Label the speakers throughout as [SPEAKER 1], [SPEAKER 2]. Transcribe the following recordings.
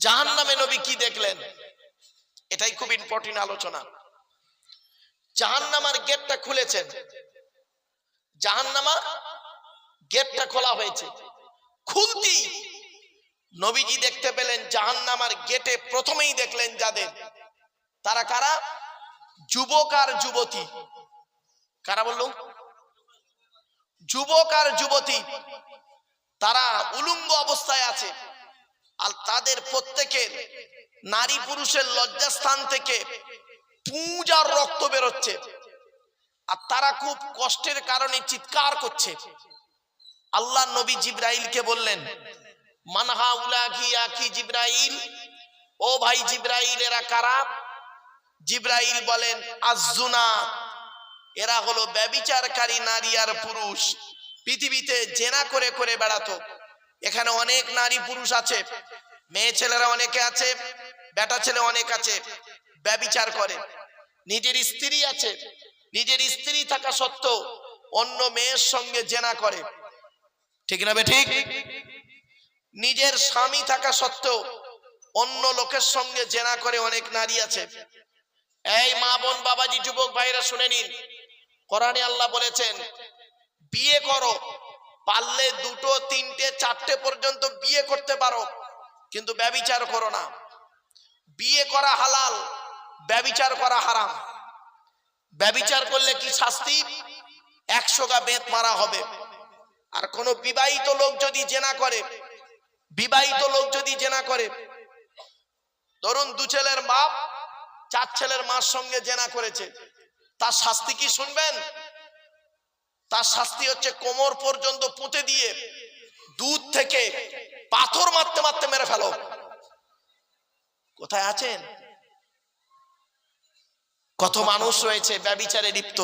[SPEAKER 1] জাহান নামে নবী কি দেখলেন? এটাই খুব ইম্পর্টেন্ট আলোচনা। জাহান্নামার গেটটা খুলেছেন। জাহান্নামা গেটটা খোলা হয়েছে। খুলতি নবীজি দেখতে পেলেন জাহান্নামার গেটে প্রথমেই দেখলেন যাদের। তারা কারা? যুবক আর যুবতী। কারা বলল? যুবক আর যুবতী। তারা উলুঙ্গ অবস্থায় আছে। আর তাদের প্রত্যেকের নারী পুরুষের লজ্জাস্থান থেকে পুঁজ আর রক্ত বেরোচ্ছে। আর তারা খুব কষ্টের কারণে চিৎকার করছে। আল্লাহ নবী জিব্রাইলকে বললেন মানহা উলাকি আকি জিব্রাইল? ও ভাই জিব্রাইল, এরা কারা? জিব্রাইল বলেন আজুনা এরা হলো ব্যবিচারকারী নারী আর পুরুষ। পৃথিবীতে জেনা করে করে বেড়াতো। এখানে অনেক নারী পুরুষ আছে, মেয়ে ছেলেরা অনেকে আছে, বেটা ছেলে অনেক আছে, ব্যবিচার করে। নিজের স্ত্রী আছে, নিজের স্ত্রী থাকা সত্ত্বেও অন্য মেয়ের সঙ্গে জেনা করে। ঠিক না ঠিক? নিজের স্বামী থাকা সত্ত্বেও অন্য লোকের সঙ্গে জেনা করে অনেক নারী আছে। এই মা বোন, বাবাজি, যুবক ভাইরা শুনে নিন। কোরআনে আল্লাহ বলেছেন, বিয়ে করো পারলে দুটো, তিনটে, চারটে পর্যন্ত বিয়ে করতে পারো, কিন্তু ব্যবিচার করো না। বিয়ে করা হালাল, ব্যবিচার করা হারাম। ব্যবিচার করলে কি শাস্তি? একশো গা বেত মারা হবে। আর কোন বিবাহিত লোক যদি জেনা করে, বিবাহিত লোক যদি জেনা করে, ধরুন দু ছেলের বাপ, চার ছেলের মার সঙ্গে জেনা করেছে, তার শাস্তি কি শুনবেন? তার শাস্তি হচ্ছে কোমর পর্যন্ত পুঁতে দিয়ে দুধ থেকে পাথর মারতে মারতে মেরে ফেলো। কোথায় আছেন? কত মানুষ রয়েছে ব্যবিচারে লিপ্ত।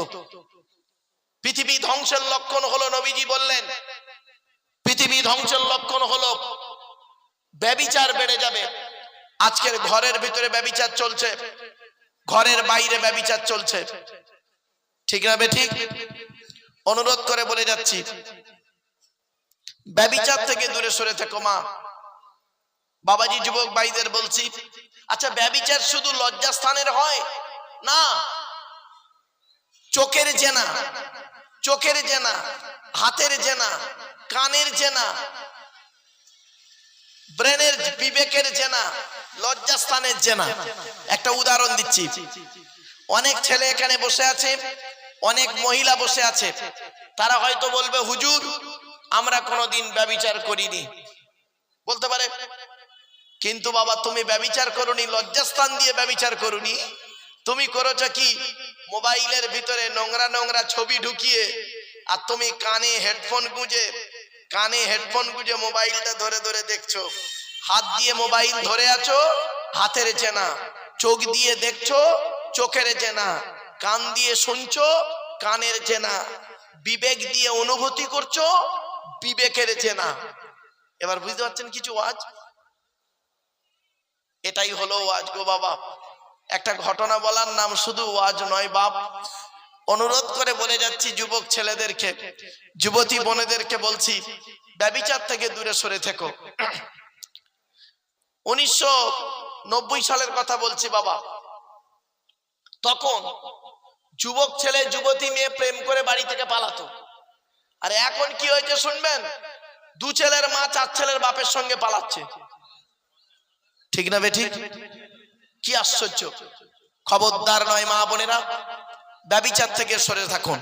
[SPEAKER 1] পৃথিবী ধ্বংসের লক্ষণ হলো নবীজি বললেন, পৃথিবী ধ্বংসের লক্ষণ হলো ব্যবিচার বেড়ে যাবে। আজকের ঘরের ভিতরে ব্যবিচার চলছে, ঘরের বাইরে ব্যবিচার চলছে। ঠিক না বে ঠিক? অনুরোধ করে বলে যাচ্ছি, ব্যবিচার থেকে দূরে সরে থেকো মা। বাবাজি, যুবক ভাইদের বলছি আচ্ছা ব্যবিচার শুধু লজ্জাস্থানের হয়? না। চোখের জেনা চোখের জেনা, হাতের জেনা, কানের জেনা, ব্রেনের বিবেকের জেনা, লজ্জাস্থানের জেনা। একটা উদাহরণ দিচ্ছি। অনেক ছেলে এখানে বসে আছে অনেক মহিলা বসে আছে। তারা হয়তো বলবে, হুজুর, আমরা কোনোদিন ব্যবিচার করিনি। বলতে পারে, কিন্তু বাবা, তুমি ব্যবিচার করনি, লজ্জাস্থান দিয়ে ব্যবিচার করনি। তুমি করেছ কি? মোবাইলের ভিতরে নোংরা নোংরা ছবি ঢুকিয়ে, আর তুমি কানে হেডফোন গুঁজে, কানে হেডফোন গুঁজে মোবাইলটা ধরে ধরে দেখছ। হাত দিয়ে মোবাইল ধরে আছো, হাতের চেনা। চোখ দিয়ে দেখছ, চোখের চেনা। কান দিয়ে শুনছো, কানের চেনা। বিবেক দিয়ে অনুভূতি করছ, বিবেকের চেনা। এবার বুঝতে পারছেন কিছু আজ এটাই হলো ওয়াজ গো বাবা। একটা ঘটনা বলার নাম শুধু ওয়াজ নয় বাপ। অনুরোধ করে বলে যাচ্ছি যুবক ছেলেদেরকে, যুবতী বোনেদেরকে বলছি, ব্যবিচার থেকে দূরে সরে থেকো। উনিশশো নব্বই সালের কথা বলছি বাবা। তখন যুবক ছেলে, যুবতী মেয়ে প্রেম করে বাড়ি থেকে পালাতো। আর এখন কি হয়েছে শুনবেন? দু ছেলের মা চার ছেলের বাপের সঙ্গে পালাচ্ছে। ঠিক না বেঠিক কি আশ্চর্য। খবরদার নয় মা বোনেরা। ব্যবিচার থেকে সরে থাকুন।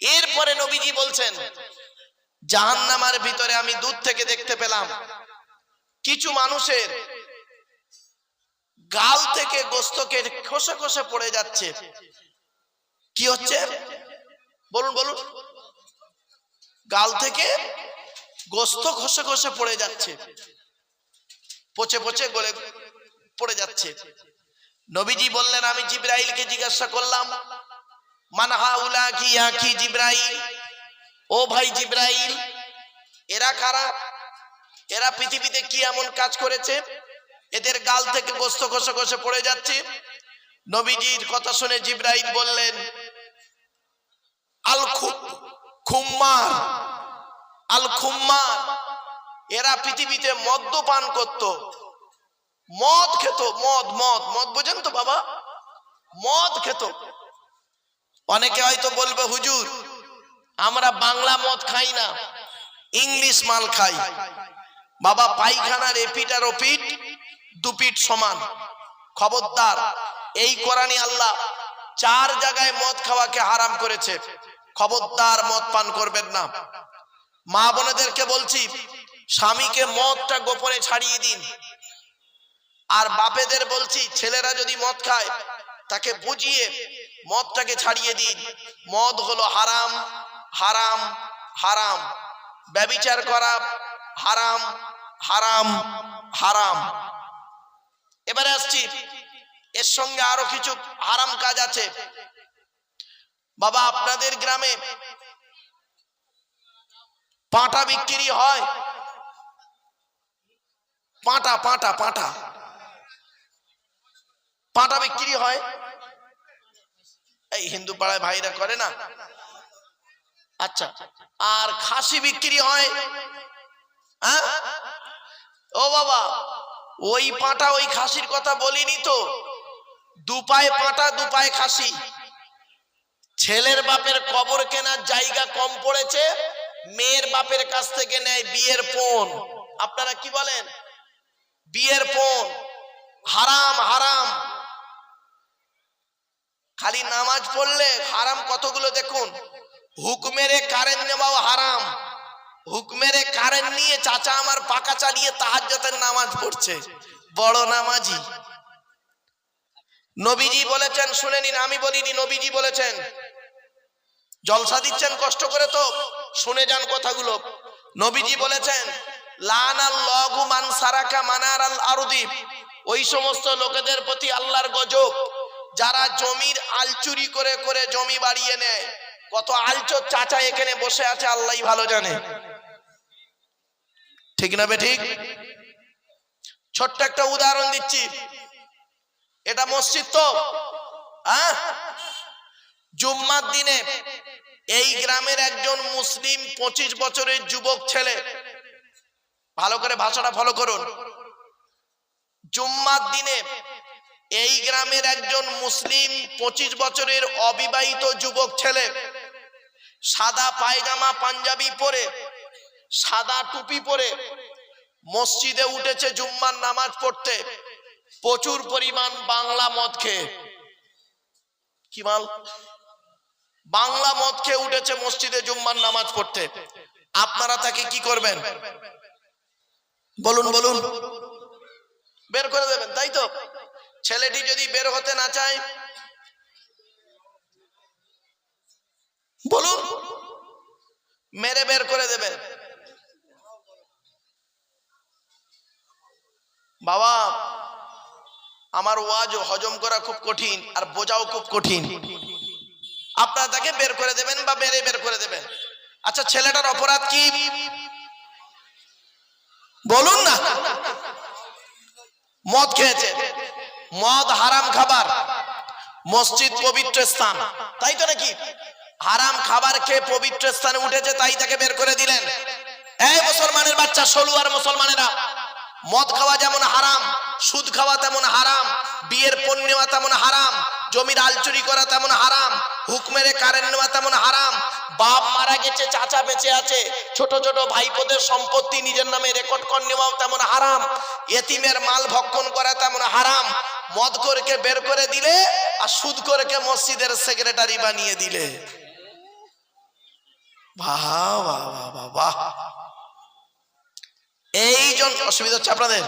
[SPEAKER 1] এরপরে নবীজি বলছেন, জাহান্নামার ভিতরে আমি দূর থেকে দেখতে পেলাম। কিছু মানুষের গাল থেকে গোস্তকে খসে খসে পড়ে যাচ্ছে। কি হচ্ছে? বলুন বলুন। গাল থেকে গোস্ত খসে খসে পড়ে যাচ্ছে। পচে পচে গলে পড়ে যাচ্ছে। নবীজি বললেন, আমি জিব্রাইলকে জিজ্ঞাসা করলাম মানহা উলা কি আখি জিব্রাইল? ও ভাই জিব্রাইল, এরা কারা? এরা পৃথিবীতে কি এমন কাজ করেছে? এদের গাল থেকে গোস্ত খসে খসে পড়ে যাচ্ছে। নবীজির কথা শুনে জিব্রাইল বললেন, আল খুম্মার আল খুম্মার, এরা পৃথিবীতে মদ্যপান করত। মদ খেত, মদ মদ মদ, বোঝেন তো বাবা? মদ খেত। অনেকে হয়তো বলবে, হুজুর, আমরা বাংলা মদ খাই না, ইংলিশ মাল খাই। বাবা, পায়খানার এপিট আর ওপিট দুপিট সমান। খবরদার, এই কোরআনে আল্লাহ চার জায়গায় মদ খাওয়াকে হারাম করেছে। খবরদার মদ পান করবেন না। মা বোনেদেরকে বলছি, স্বামীকে মদটা গোপনে ছাড়িয়ে দিন। আর বাপেদের বলছি, ছেলেরা যদি মদ খায়, তাকে বুঝিয়ে মদটাকে ছাড়িয়ে দিন। মদ হলো হারাম হারাম হারাম। ব্যবিচার করা হারাম হারাম হারাম। এবারে আসছি। এর সঙ্গে আরও কিছু হারাম কাজ আছে। বাবা, আপনাদের গ্রামে পাঁটা বিক্রি হয়। পাটা পাটা পাটা। পাঁটা বিক্রি হয়। এই হিন্দু পাড়ায় ভাইরা করে না? আচ্ছা আর খাসি বিক্রি হয়। হ্যাঁ? ও বাবা ওই পাঁটা ওই খাসির কথা বলিনি তো। দুপায়ে পাঁটা, দুপায়ে খাসি। ছেলের বাপের কবর কেনার জায়গা কম পড়েছে, মেয়ের বাপের কাছ থেকে নেয় বিয়ের পণ আপনারা কি বলেন? বিয়ের পণ হারাম হারাম। খালি নামাজ পড়লে হারাম কতগুলো দেখুন। হুকমেরে কারেন্ট নেওয়াও হারাম। হুকমেরে কারেন্ট নিয়ে চাচা আমার পাকা চালিয়ে তাহাজ্জতের নামাজ পড়ছে। বড় নামাজি। নবীজি বলেছেন, শুনে নিন, আমি বলিনি, নবীজি বলেছেন। জলসা দিচ্ছেন কষ্ট করে তো, শুনে যান কথাগুলো। নবীজি বলেছেন লানাল লগু মান সারাকা মানার আল আরুদি। ওই সমস্ত লোকেদের প্রতি আল্লাহর গজব। যারা জমির আলচুরি করে করে জমি বাড়িয়ে নেয়। কত আলচোর চাচা এখানে বসে আছে, আল্লাহই ভালো জানে। ঠিক না ঠিক? ছোট্ট একটা উদাহরণ দিচ্ছি। এটা মসজিদ তো? হ্যাঁ? জুম্মার দিনে এই গ্রামের একজন মুসলিম পঁচিশ বছরের যুবক ছেলে, ভালো করে ভাষাটা ফলো করুন। জুম্মার দিনে এই গ্রামের একজন মুসলিম পঁচিশ বছরের অবিবাহিত যুবক ছেলে, সাদা পায়জামা, পাঞ্জাবি পরে সাদা টুপি পরে মসজিদে উঠেছে জুম্মার নামাজ পড়তে। প্রচুর পরিমাণ বাংলা মদ খেয়ে। কি মাল? বাংলা মদ খেয়ে উঠেছে মসজিদে জুম্মার নামাজ পড়তে। আপনারা তাকে কি করবেন? বলুন বলুন। বের করে দেবেন, তাই তো? ছেলেটি যদি বের হতে না চায়, বলুন। মেরে বের করে দেবেন। আমার ওয়াজ হজম করা খুব কঠিন আর বোঝাও খুব কঠিন। আপনারা তাকে বের করে দেবেন বা মেরে বের করে দেবেন। আচ্ছা ছেলেটার অপরাধ কি? বলুন না। মদ খেয়েছে। মদ হারাম খাবার। মসজিদ পবিত্র স্থান। তাই তো নাকি? হারাম খাবার খেয়ে পবিত্র স্থানে উঠেছে, তাই তাকে বের করে দিলেন। এই মুসলমানের বাচ্চা সলু আর মুসলমানেরা। মদ খাওয়া যেমন হারাম সুদ খাওয়া তেমন হারাম, বিয়ের পণ্য নেওয়া তেমন হারাম, জমির আলচুরি করা তেমন হারাম হুকমেরে কারেন্ট নেওয়া তেমন হারাম। বাপ মারা গেছে, চাচা বেঁচে আছে, ছোট ছোট ভাইপোদের সম্পত্তি নিজের নামে রেকর্ড কর নেওয়াও তেমন হারাম, এতিমের মাল ভক্ষণ করা তেমন হারাম, মদ করকে বের করে দিলে আর সুদ করকে মসজিদের সেক্রেটারি বানিয়ে দিলে। বাহ বাহ বাহ বাহ এই জন্য অসুবিধা হচ্ছে আপনাদের?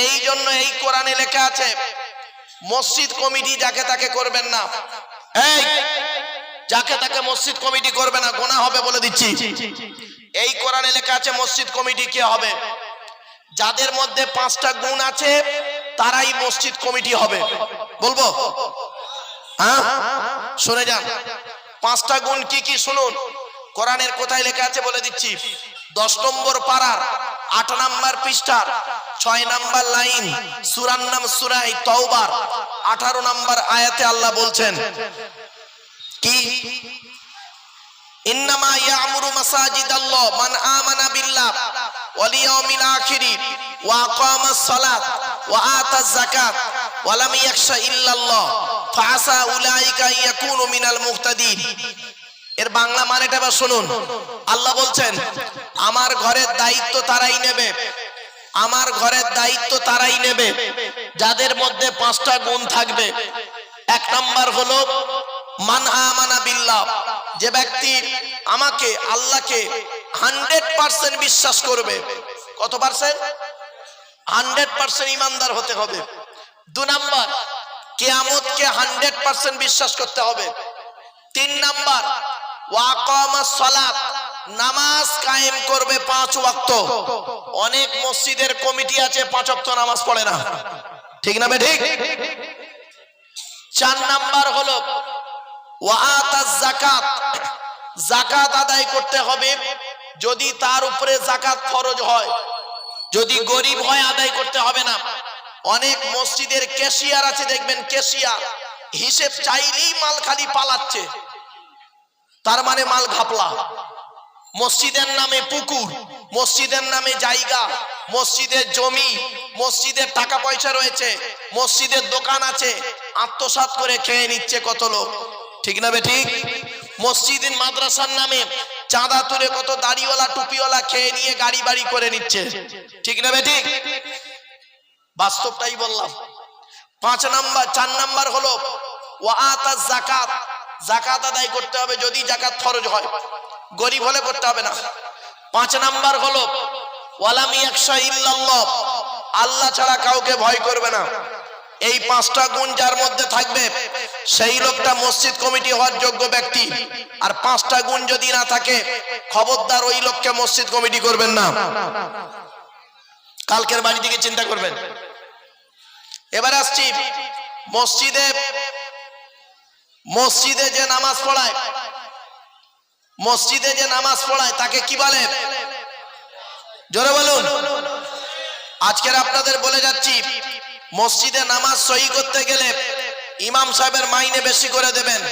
[SPEAKER 1] এই জন্য এই কোরআনে লেখা আছে, মসজিদ কমিটি যাকে তাকে করবেন না। এই, যাকে তাকে মসজিদ কমিটি করবে না, গোনা হবে বলে দিচ্ছি। এই কোরআনে লেখা আছে, মসজিদ কমিটি কে হবে? যাদের মধ্যে পাঁচটা গুণ আছে, তারাই মসজিদ কমিটি হবে। বলব? হ্যাঁ? শুনে যান। পাঁচটা গুণ কি কি শুনুন? কোরআনের কোথায় লেখা আছে বলে দিচ্ছি। দশ নম্বর পাড়ার আট নাম্বার পৃষ্ঠার, ছয় নাম্বার লাইন সুরান নাম সুরাই তওবার, আঠারো নাম্বার আয়াতে আল্লাহ বলছেন, কি? ইন্নামা ইয়ামুরু মাসাজিদাল্লাহ মান আমানা বিল্লাহ ওয়াল ইয়াউমিল আখির ওয়া আকামাস সালাত ওয়া ইল্লাল্লাহ, ফাআসা উলাইকা ইয়াকুনু মিনাল এর বাংলা মানেটা এবার শুনুন। আল্লাহ বলছেন, আমার ঘরের দায়িত্ব তারাই নেবে। আমার ঘরের দায়িত্ব তারাই নেবে। যাদের মধ্যে পাঁচটা গুণ থাকবে। এক নাম্বার হলো, মান আমানা বিল্লাহ। যে ব্যক্তি আমাকে, আল্লাহকে হান্ড্রেড পার্সেন্ট বিশ্বাস করবে, কত পার্সেন্ট? হান্ড্রেড পার্সেন্ট ইমানদার হতে হবে। দু নাম্বার, কেয়ামতকে হান্ড্রেড পার্সেন্ট বিশ্বাস করতে হবে। তিন নাম্বার ওয়াকামা সালাত, নামাজ কায়েম করবে পাঁচ ওয়াক্ত। অনেক মসজিদের কমিটি আছে, পাঁচ ওয়াক্ত নামাজ পড়ে না। ঠিক না ঠিক? চার নাম্বার হলো ওয়াতাজ জাকাত জাকাত আদায় করতে হবে। যদি তার উপরে জাকাত ফরজ হয়, যদি গরিব হয় আদায় করতে হবে না। অনেক মসজিদের ক্যাশিয়ার আছে, দেখবেন ক্যাশিয়ার। হিসেব চাইলেই মাল খালি পালাচ্ছে। তার মানে মাল ঘাপলা। মসজিদের নামে পুকুর, মসজিদের নামে জায়গা, মসজিদের জমি, মসজিদের টাকা পয়সা রয়েছে, মসজিদের দোকান আছে, আত্মসাৎ করে খেয়ে নিচ্ছে কত লোক। ঠিক না ঠিক? মসজিদের মাদ্রাসার নামে চাঁদা তুলে কত দাড়িওয়ালা, টুপিওয়ালা খেয়ে নিয়ে গাড়ি বাড়ি করে নিচ্ছে। ঠিক না ঠিক? বাস্তবটাই বললাম। পাঁচ নাম্বার, চার নাম্বার হলো ওয়াতা জাকাত জাকাত আদায় করতে হবে যদি জাকাত খরচ হয়। গরিব হলে করতে হবে না। পাঁচ নাম্বার হলো আল্লাহ ছাড়া কাউকে ভয় করবে না। এই পাঁচটা গুণ যার মধ্যে থাকবে, সেই লোকটা মসজিদ কমিটি হওয়ার যোগ্য ব্যক্তি। আর পাঁচটা গুণ যদি না থাকে, খবরদার ওই লোককে মসজিদ কমিটি করবেন না। কালকের বাড়ি থেকে চিন্তা করবেন। এবার আসছি মসজিদে মসজিদে যে নামাজ পড়ায়, মসজিদে যে নামাজ পড়ায়, তাকে কি বলে? জোরে বলুন। আজকের আপনাদের বলে যাচ্ছি, মসজিদে নামাজ সহি করতে গেলে ইমাম সাহেবের মাইনে বেশি করে দেবেন।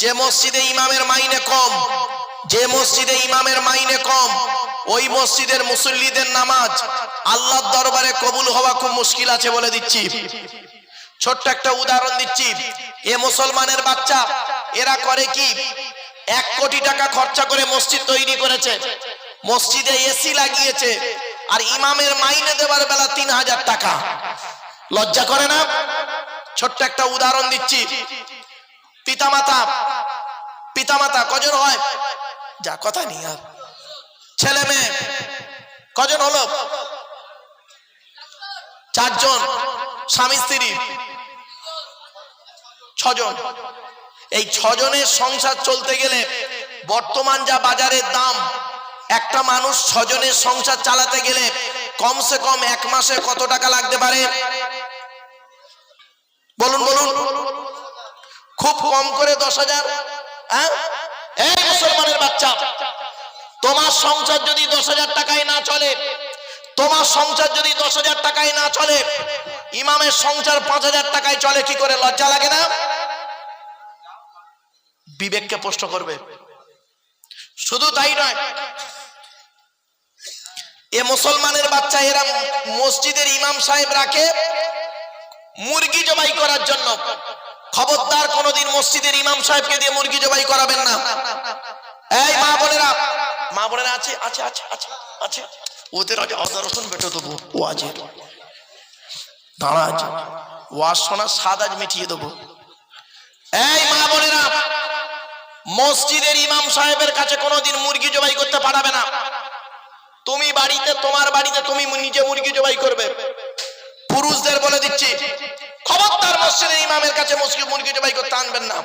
[SPEAKER 1] যে মসজিদে ইমামের মাইনে কম, যে মসজিদে ইমামের মাইনে কম, ওই মসজিদের মুসল্লিদের নামাজ আল্লাহর দরবারে কবুল হওয়া খুব মুশকিল আছে বলে দিচ্ছি। ছোট্ট একটা উদাহরণ দিচ্ছি। এ মুসলমানের বাচ্চা, এরা করে কি? এক কোটি টাকা খরচা করে মসজিদ তৈরি করেছে। মসজিদে এসি লাগিয়েছে। আর ইমামের মাইনে দেবার বেলা তিন হাজার টাকা। লজ্জা করে না? ছোট্ট একটা উদাহরণ দিচ্ছি। পিতামাতা পিতামাতা, কজন হয়? যা কথা নেই আর ছেলে মেয়ে, কজন হলো? চারজন, স্বামী স্ত্রী। ছজন। এই ছজনের সংসার চলতে গেলে বর্তমান যা বাজারের দাম, একটা মানুষ ছজনের সংসার চালাতে গেলে কমসে কম এক মাসে কত টাকা লাগতে পারে? বলুন বলুন। খুব কম করে দশ হাজার হ্যাঁ? মুসলমানের বাচ্চা, তোমার সংসার যদি দশ হাজার টাকায় না চলে, তোমার সংসার যদি দশ হাজার টাকায় না চলে, ইমামের সংসার পাঁচ হাজার টাকায় চলে, কি করে লজ্জা লাগে না? বিবেককে প্রশ্ন করবে। শুধু তাই নয়, এ মুসলমানের বাচ্চা এরা মসজিদের ইমাম সাহেব রাখে মুরগি জবাই করার জন্য। খবরদার কোনদিন মসজিদের ইমাম সাহেবকে দিয়ে মুরগি জবাই করাবেন না। এই মা বোনেরা মা বোনেরা আছে আছে আছে আছে আছে। ওদের আজ আদা রসুন বেটো দেবো, ও আছে দাঁড়া আছে ওয়াজ শোনা স্বাদ আজ মিটিয়ে দেবো। এই মা বোনেরা মসজিদের ইমাম সাহেবের কাছে কোনোদিন মুরগি জবাই করতে পারাবে না। তুমি বাড়িতে, তোমার বাড়িতে তুমি নিজে মুরগি জবাই করবে। পুরুষদের বলে দিচ্ছি, খবরদার মসজিদের ইমামের কাছে মুসলিম মুরগি জবাই করতে আনবেন না।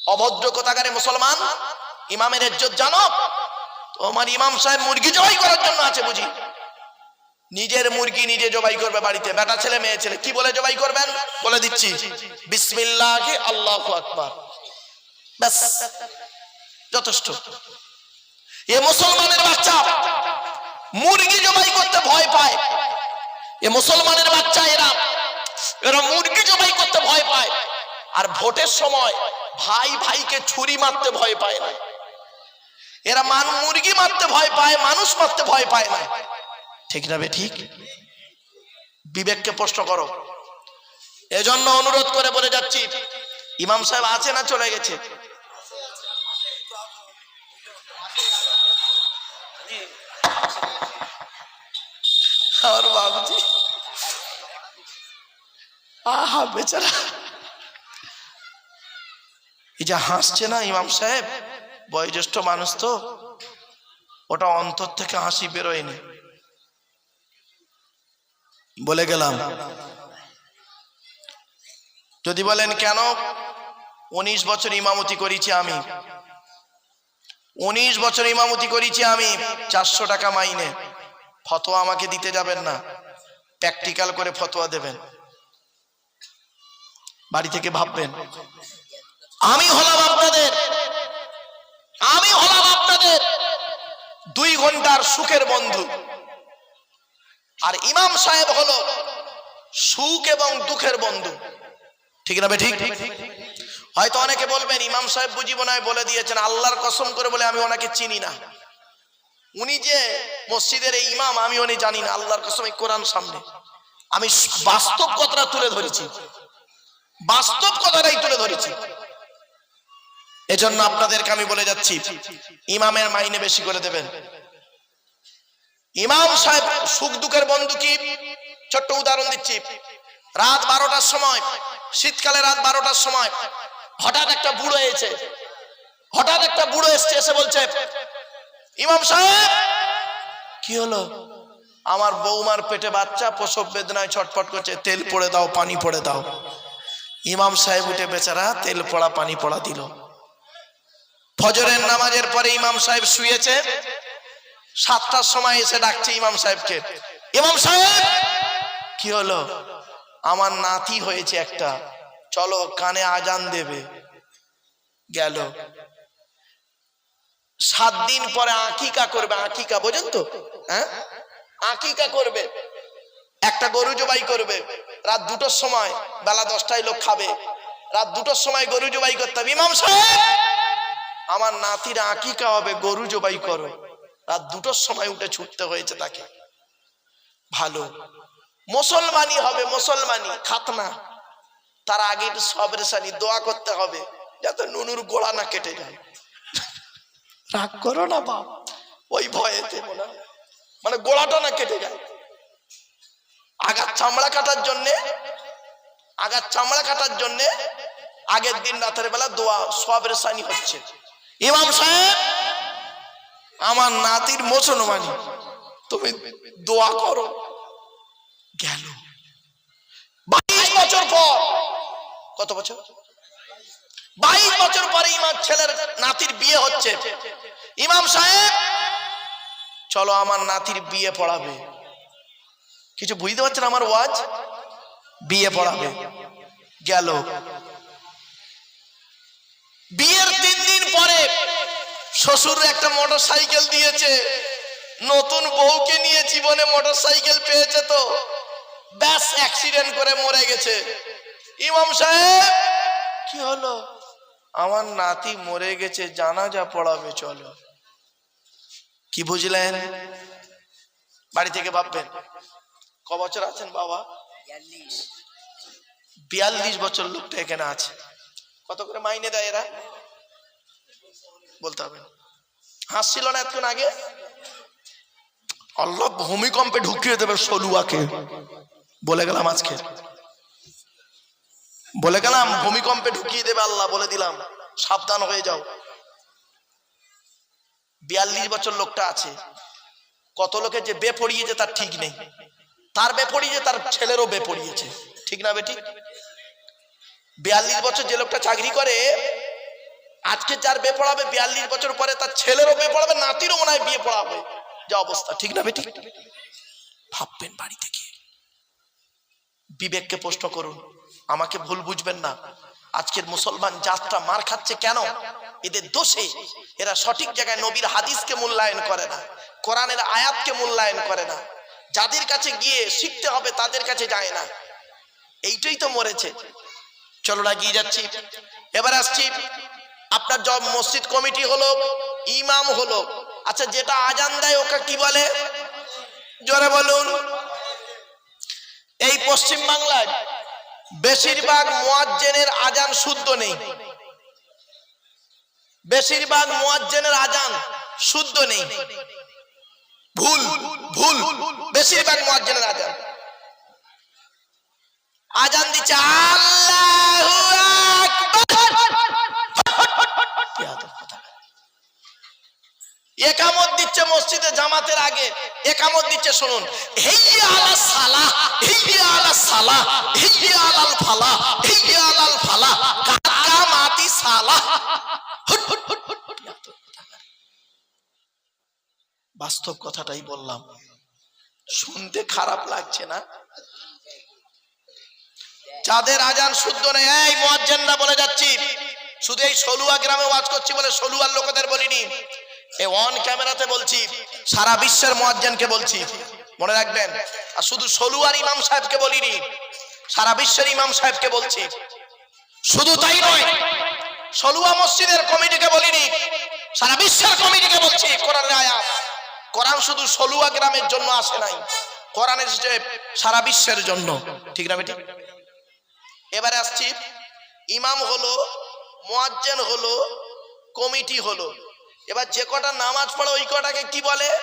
[SPEAKER 1] অভদ্র কথাকারে মুসলমান, ইমামের ইজ্জত জানো? তোমার ইমাম সাহেব মুরগি জবাই করার জন্য আছে বুঝি? নিজের মুরগি নিজে জবাই করবে বাড়িতে। বেটা ছেলে, মেয়ে ছেলে, কি বলে জবাই করবেন? বলে দিচ্ছি, বিসমিল্লাহ আল্লাহ আকবার। যথেষ্ট। এ মুসলমানের বাচ্চা মুরগি জবাই করতে ভয় পায়। এ মুসলমানের বাচ্চা, এরা এরা মুরগি জবাই করতে ভয় পায়। আর ভোটের সময় ভাই ভাইকে ছুরি মারতে ভয় পায় না। এরা মান, মুরগি মারতে ভয় পায়, মানুষ মারতে ভয় পায় না। ঠিক না বে, ঠিক? বিবেককে প্রশ্ন করো। এজন্য অনুরোধ করে বলে যাচ্ছি, ইমাম সাহেব আছে না চলে গেছে? আর বাবুজি, আহা বেচারা। এই যে হাসছে না ইমাম সাহেব? বয়োজ্যেষ্ঠ মানুষ তো। ওটা অন্তর থেকে হাসি বেরোয়নি। বলে গেলাম, যদি বলেন কেন? উনিশ বছর ইমামতি করেছি আমি। উনিশ বছর ইমামতি করেছি আমি, চারশো টাকা মাইনে। ফতোয়া আমাকে দিতে যাবেন না, প্র্যাকটিক্যাল করে ফতোয়া দেবেন। বাড়ি থেকে ভাববেন, আমি হলাম আপনাদের, আমি হলাম আপনাদের দুই ঘণ্টার সুখের বন্ধু। আর ইমাম সাহেব হলো সুখ এবং দুঃখের বন্ধু। ঠিক না বে ঠিক? হয়তো অনেকে বলবেন, ইমাম সাহেব বুঝিব না বলে দিয়েছেন, আল্লাহর কসম করে বলে আমি ওনাকে চিনি না। উনি যে মসজিদের এই ইমাম, আমি উনি জানি না, আল্লাহর কসম এই কোরআন সামনে। আমি বাস্তব কথাটা তুলে ধরেছি। বাস্তব কথাটাই তুলে ধরেছি। এজন্য আপনাদেরকে আমি বলে যাচ্ছি, ইমামের মাইনে বেশি করে দেবেন। ইমাম সাহেব সুখ দুঃখের বন্ধু কি? ছোট্ট উদাহরণ দিচ্ছি। রাত বারোটার সময়, শীতকালে রাত বারোটার সময় হঠাৎ একটা বুড়ো এসেছে। হঠাৎ একটা বুড়ো এসছে, এসে বলছে, ইমাম সাহেব, কি হলো? আমার বৌমার পেটে বাচ্চা, প্রসব বেদনায় ছটফট করছে, তেল পড়ে দাও, পানি পড়ে দাও। ইমাম সাহেব উঠে বেচারা তেল পড়া, পানি পড়া দিল। ফজরের নামাজের পরে ইমাম সাহেব শুয়েছে। সাতটার সময় এসে ডাকছে ইমাম সাহেবকে, ইমাম সাহেব, কি হলো? আমার নাতি হয়েছে একটা। চলো কানে আজান দেবে। গেল। সাত দিন পরে আকিকা করবে, আকিকা, বোঝেন তো? হ্যাঁ? আকিকা করবে। একটা গরু জবাই করবে। রাত দুটোর সময়, বেলা দশটায় লোক খাবে। রাত দুটোর সময় গরু জবাই করতে হবে। ইমাম সাহেব! আমার নাতির আকিকা হবে, গরু জবাই করো। রাত দুটোর সময় উঠে ছুটতে হয়েছে তাকে। ভালো। মুসলমানি হবে মুসলমানি খাতনা। তার আগে একটু সবরেশানি দোয়া করতে হবে, যাতে নুনুর গোড়া না কেটে যায়। রাগ করো না বাপ, ওই ভয়েতে মানে গোড়াটা না কেটে যায়। আগার চামড়া কাটার জন্যে, আগার চামড়া কাটার জন্যে আগের দিন রাতের বেলা দোয়া সবরেশানি হচ্ছে। ইমাম সাহেব, আমার নাতির মুসলমানি, তুমি দোয়া করো। গেল। বাইশ বছর পর কত বছর? বাইশ বছর পরে ইমাম ছেলের নাতির বিয়ে হচ্ছে। ইমাম সাহেব, চলো আমার নাতির বিয়ে পড়াবে। কিছু বুঝতে পারছেন আমার ওয়াজ? বিয়ে পড়াবে। গেল। বিয়ের তিন দিন পরে শ্বশুর একটা মোটর সাইকেল দিয়েছে। নতুন বউকে নিয়ে জীবনে মোটর সাইকেল পেয়েছে তো। ব্যাস, অ্যাক্সিডেন্ট করে মরে গেছে। ইমাম সাহেব কি হলো? আমার নাতি মরে গেছে জানাজা পড়াবে চলো। কি বুঝলেন? বাড়ি থেকে ভাববেন ক বছর আছেন বাবা? বিয়াল্লিশ। বছর লোকটা এখানে আছে। কত করে মাইনে দেয় এরা? বলতে হবে। হাসছিল না এতক্ষণ আগে? আল্লাহ ভূমিকম্পে ঢুকিয়ে দেবে সলুয়াকে। বলে গেলাম আজকে। বলে গেলাম, ভূমিকম্পে ঢুকিয়ে দেবে আল্লাহ, বলে দিলাম, সাবধান হয়ে যাও। বিয়াল্লিশ বছর লোকটা আছে, কত লোকে যে বে পড়িয়েছে তার ঠিক নেই। তার বে পড়িয়েছে, তার ছেলেরও বে পড়িয়েছে। ঠিক না বেটি বিয়াল্লিশ বছর যে লোকটা চাকরি করে, আজকে যার বে পড়াবে, বিয়াল্লিশ বছর পরে তার ছেলেরও বে পড়াবে, নাতিরও মনে হয় বিয়ে পড়াবে। যা অবস্থা, ঠিক না বেটি ভাববেন বাড়ি থেকে বিবেককে প্রশ্ন করুন আমাকে ভুল বুঝবেন না। আজকের মুসলমান জাতটা মার খাচ্ছে কেন? এদের দোষে। এরা সঠিক জায়গায় নবীর হাদিসকে মূল্যায়ন করে না। কোরআনের আয়াতকে মূল্যায়ন করে না। যাদের কাছে গিয়ে শিখতে হবে, তাদের কাছে যায় না। এইটাই তো মরেছে। চলো লাগিয়ে যাচ্ছি। এবার আসছি। আপনার জব মসজিদ কমিটি হলো, ইমাম হলো। আচ্ছা যেটা আজান দেয়, ওকে কি বলে? জোরে বলুন। এই পশ্চিম বাংলায় বেশিরভাগ মোয়াজ্জেনের আজান শুদ্ধ নেই। বেশিরভাগ মোয়াজ্জেনের আজান শুদ্ধ নেই। ভুল ভুল, বেশিরভাগ মোয়াজ্জেনের আজান। আজান দিচ্ছে আল্লাহু আকবার। কথা। দিচ্ছে মসজিদে জামাতের আগে একামত দিচ্ছে, শুনুন। বাস্তব কথাটাই বললাম। শুনতে খারাপ লাগছে না? যাদের আজান শুদ্ধ নেই, এই মোয়াজ্জেনরা বলে যাচ্ছি, শুধু এই সলুয়া গ্রামে ওয়াজ করছি বলে সলুয়ার লোকেদের বলিনি। এই অন ক্যামেরাতে বলছি, সারা বিশ্বের মোয়াজ্জেনকে বলছি, মনে রাখবেন? আর শুধু সলুয়ার ইমাম সাহেবকে বলিনি, সারা বিশ্বের ইমাম সাহেবকে বলছি। শুধু তাই নয়, সলুয়া মসজিদের কমিটিকে বলিনি, সারা বিশ্বের কমিটিকে বলছি কোরআন আয়াত। কোরআন শুধু সলুয়া গ্রামের জন্য আসে নাই, কোরআন এসেছে সারা বিশ্বের জন্য। ঠিক না বেটি? এবারে আসছি, ইমাম হলো, মোয়াজ্জেন হলো, কমিটি হলো। এবার যে কটা নামাজ পড়ে, ওই কটাকে কি বলে?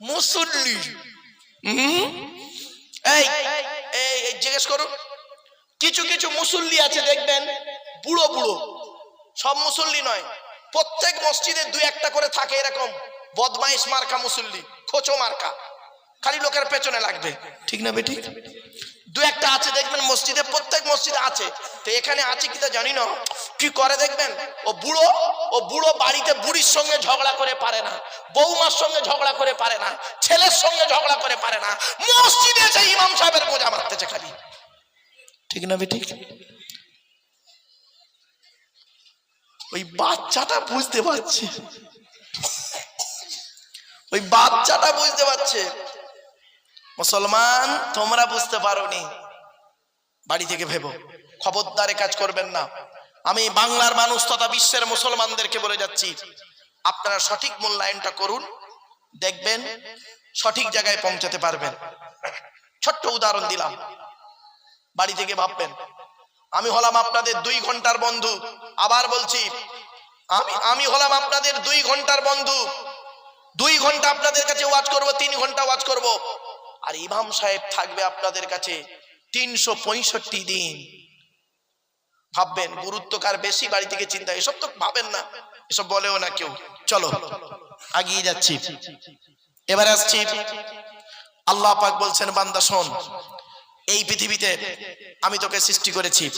[SPEAKER 1] মুসল্লি। এই এই, জিজ্ঞেস করুন। কিছু কিছু মুসল্লি আছে, দেখবেন, বুড়ো বুড়ো। সব মুসল্লি নয়। প্রত্যেক মসজিদে দুই একটা করে থাকে এরকম। বদমাইশ মার্কা মুসল্লি, খোঁচো মার্কা। খালি লোকের পেছনে লাগবে। ঠিক না বেঠিক দু একটা আছে, দেখবেন মসজিদে, প্রত্যেক মসজিদে আছে। তো এখানে আছে কি তা জানি না। কি করে দেখবেন? ও বুড়ো ও বুড়ো বাড়িতে বুড়ির সঙ্গে ঝগড়া করে পারে না। বৌমার সঙ্গে ঝগড়া করে পারে না। ছেলের সঙ্গে ঝগড়া করে পারে না। মসজিদে এসে ইমাম সাহেবের গোজা মারতেছে খালি। ঠিক না বেঠিক ওই বাচ্চাটা বুঝতে পারছে। ওই বাচ্চাটা বুঝতে পারছে। মুসলমান, তোমরা বুঝতে পারোনি। বাড়ি থেকে ভেবো। খবরদারে কাজ করবেন না। আমি বাংলার মানুষ তথা বিশ্বের মুসলমানদেরকে বলে যাচ্ছি, আপনারা সঠিক মূল্যায়নটা করুন, দেখবেন, সঠিক জায়গায় পৌঁছাতে পারবেন। ছোট্ট উদাহরণ দিলাম। বাড়ি থেকে ভাববেন, আমি হলাম আপনাদের দুই ঘণ্টার বন্ধু। আবার বলছি, আমি আমি হলাম আপনাদের দুই ঘণ্টার বন্ধু। দুই ঘণ্টা আপনাদের কাছে ওয়াজ করব, তিন ঘণ্টা ওয়াজ করব। আর ইমাম সাহেব থাকবে আপনাদের কাছে তিনশো পঁয়ষট্টি দিন। ভাববেন, গুরুত্ব কার বেশি বাড়ি থেকে চিন্তা? এসব তো ভাবেন না। এসব বলেও না কেউ। চলো, আগিয়ে যাচ্ছি। এবার আসছি। আল্লাহ পাক বলছেন, বান্দা, শোন, এই পৃথিবীতে আমি তোকে সৃষ্টি করেছি।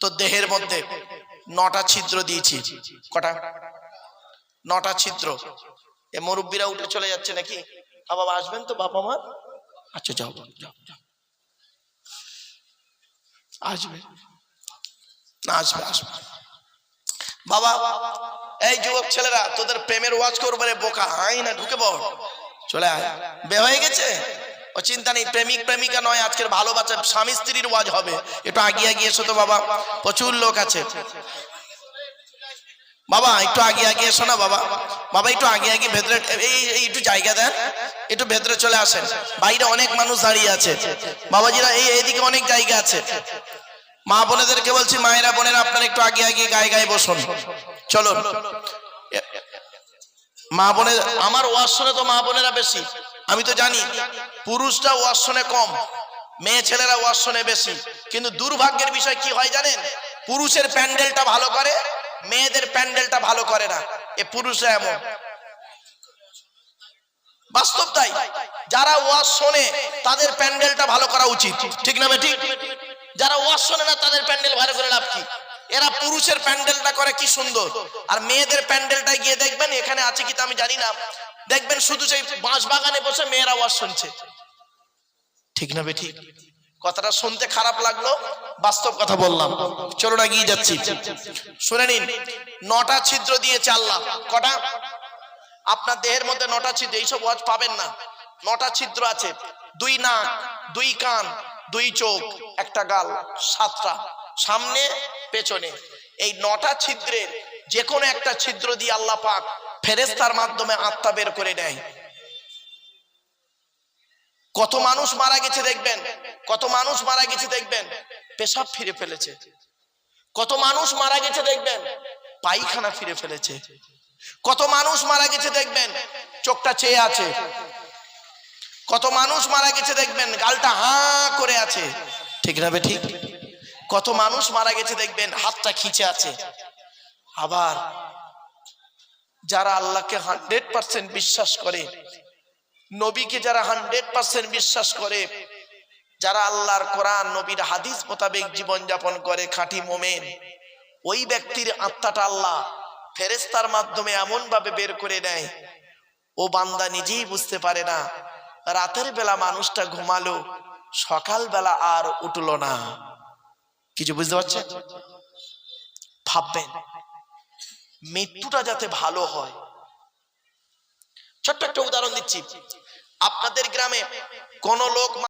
[SPEAKER 1] তো দেহের মধ্যে নটা ছিদ্র দিয়েছি। কটা? নটা ছিদ্র। এ মুরব্বীরা উঠে চলে যাচ্ছে নাকি? বাবা, আসবেন তো বাবা মা আচ্ছা যাও যাও যাও। আসবে। আসবে আসবে। বাবা, এই যুবক ছেলেরা, তোদের প্রেমের ওয়াজ করবে রে, বোকা। আই না, ঢুকে পড়। চলে আয়। বে হয়ে গেছে? ও, চিন্তা নেই, প্রেমিক, প্রেমিকা নয়, আজকের ভালোবাসা স্বামী স্ত্রীর ওয়াজ হবে। একটু আগিয়ে এসো তো, বাবা। প্রচুর লোক আছে। বাবা, একটু আগে আগে এসো না বাবা। বাবা, একটু আগে আগে ভেতরে, এই একটু জায়গা দেন, একটু ভেতরে চলে আসেন। বাইরে অনেক মানুষ দাঁড়িয়ে আছে। বাবাজিরা এই, এইদিকে অনেক জায়গা আছে। মা বোনেদেরকে বলছি, মায়েরা, বোনেরা, আপনারা একটু আগে আগে গায়ে গায়ে বসুন। চলো মা বোনের, আমার ওয়াজ শুনে তো মা বোনেরা বেশি। আমি তো জানি, পুরুষরা ওয়াজ শুনে কম, মেয়ে ছেলেরা ওয়াজ শুনে বেশি। কিন্তু দুর্ভাগ্যের বিষয় কি হয় জানেন? পুরুষের প্যান্ডেলটা ভালো করে মেয়েদের প্যান্ডেলটা ভালো করে না। এ পুরুষরা এমন। বাস্তব তাই। যারা ওয়াজ শোনে, তাদের প্যান্ডেলটা ভালো করা উচিত। ঠিক না ঠিক যারা ওয়াজ শোনে না, তাদের প্যান্ডেল ভালো করে লাভ কি? এরা পুরুষের প্যান্ডেলটা করে কি সুন্দর? আর মেয়েদের প্যান্ডেলটা গিয়ে দেখবেন, এখানে আছে কি তা আমি জানি না। দেখবেন শুধু সেই বাঁশ বাগানে বসে মেয়েরা ওয়াজ শুনছে। ঠিক না ঠিক কথাটা শুনতে খারাপ লাগল, বাস্তব কথা বললাম। চলো না গিয়ে যাচ্ছি। শুনে নিন, নটা ছিদ্র দিয়েছে আল্লাহ। কটা? আপনার দেহের মধ্যে নটা ছিদ্র, এইসব ওয়াজ পাবেন না। নটা ছিদ্র আছে। দুই নাক, দুই কান, দুই চোখ, একটা গাল, সাতটা। সামনে, পেছনে। এই নটা ছিদ্রের যে কোনো একটা ছিদ্র দিয়ে আল্লাহ পাক ফেরেস্তার মাধ্যমে আত্মা বের করে নেয়। কত মানুষ মারা গেছে দেখবেন? কত মানুষ মারা গেছে দেখবেন? পেশাব ফিরে ফেলেছে। কত মানুষ মারা গেছে দেখবেন? পায়খানা ফিরে ফেলেছে। কত মানুষ মারা গেছে দেখবেন? চোখটা চেয়ে আছে। কত মানুষ মারা গেছে দেখবেন? গালটা হাঁ করে আছে। ঠিক না ঠিক? কত মানুষ মারা গেছে দেখবেন? হাতটা খিচে আছে। আবার যারা আল্লাহকে হান্ড্রেড পার্সেন্ট বিশ্বাস করে নবীকে যারা হান্ড্রেড পার্সেন্ট বিশ্বাস করে, যারা আল্লাহর কোরআন, নবীর হাদিস মোতাবেক জীবনযাপন করে, খাঁটি মোমেন, ওই ব্যক্তির আত্মাটা আল্লাহ ফেরেস্তার মাধ্যমে এমন ভাবে বের করে নেয়। ও বান্দা নিজেই বুঝতে পারে না, রাতের বেলা মানুষটা ঘুমালো সকাল বেলা আর উঠল না। কিছু বুঝতে পারছেন? ভাববেন, মৃত্যুটা যাতে ভালো হয়। ছোট্ট একটা উদাহরণ দিচ্ছি। আপনাদের গ্রামে কোন লোক